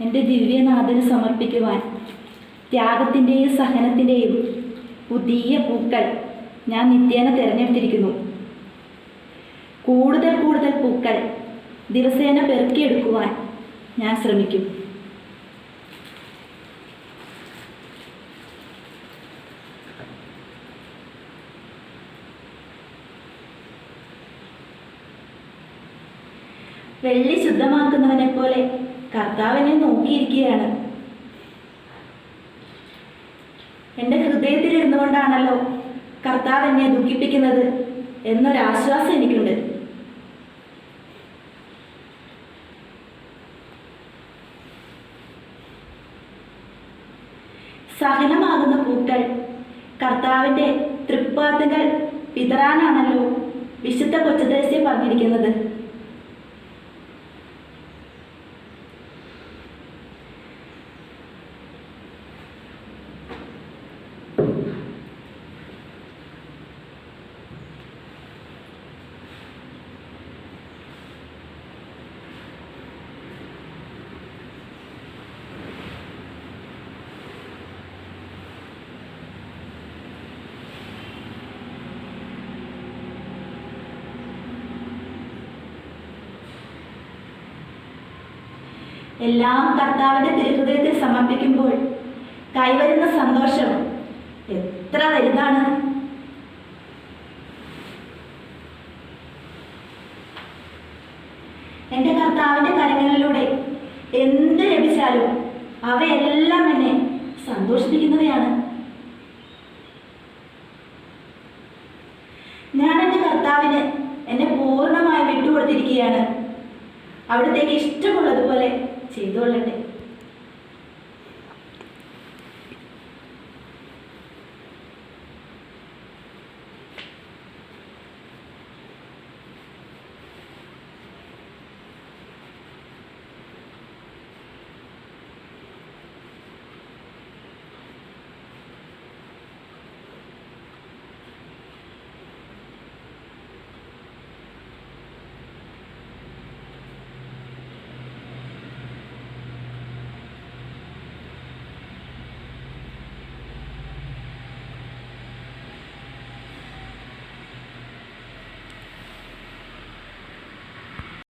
എന്റെ ദിവ്യനാഥന് സമർപ്പിക്കുവാൻ ത്യാഗത്തിന്റെയും സഹനത്തിന്റെയും പുതിയ പൂക്കൾ ഞാൻ നിത്യേന തിരഞ്ഞെടുത്തിരിക്കുന്നു. കൂടുതൽ കൂടുതൽ പൂക്കൾ ദിവസേന പെറുക്കിയെടുക്കുവാൻ ഞാൻ ശ്രമിക്കും. വെള്ളി ശുദ്ധമാക്കുന്നവനെ പോലെ കർത്താവിനെ നോക്കിയിരിക്കുകയാണ്. എന്റെ ഹൃദയത്തിൽ ഇരുന്നുകൊണ്ടാണല്ലോ കർത്താവ് എന്നെ ദുഃഖിപ്പിക്കുന്നത് എന്നൊരാശ്വാസം എനിക്കുണ്ട്. സഹനമാകുന്ന പൂക്കൾ കർത്താവിന്റെ തൃപ്പാത്തുകൾ വിതറാനാണല്ലോ വിശുദ്ധ കൊച്ചുദേശം പറഞ്ഞിരിക്കുന്നത്. എല്ലാം കർത്താവിന്റെ തിരുഹൃദയത്തിൽ സമർപ്പിക്കുമ്പോൾ കൈവരുന്ന സന്തോഷം എത്ര വലുതാണ്? എന്റെ കർത്താവിന്റെ കരങ്ങളിലൂടെ എന്ത് ലഭിച്ചാലും അവയെല്ലാം എന്നെ സന്തോഷിപ്പിക്കുന്നവയാണ്. ഞാൻ എന്റെ കർത്താവിന് എന്നെ പൂർണമായി വിട്ടുകൊടുത്തിരിക്കുകയാണ്. അവിടത്തേക്ക് ഇഷ്ടമുള്ളതുപോലെ ചെയ്തോളണ്ടേ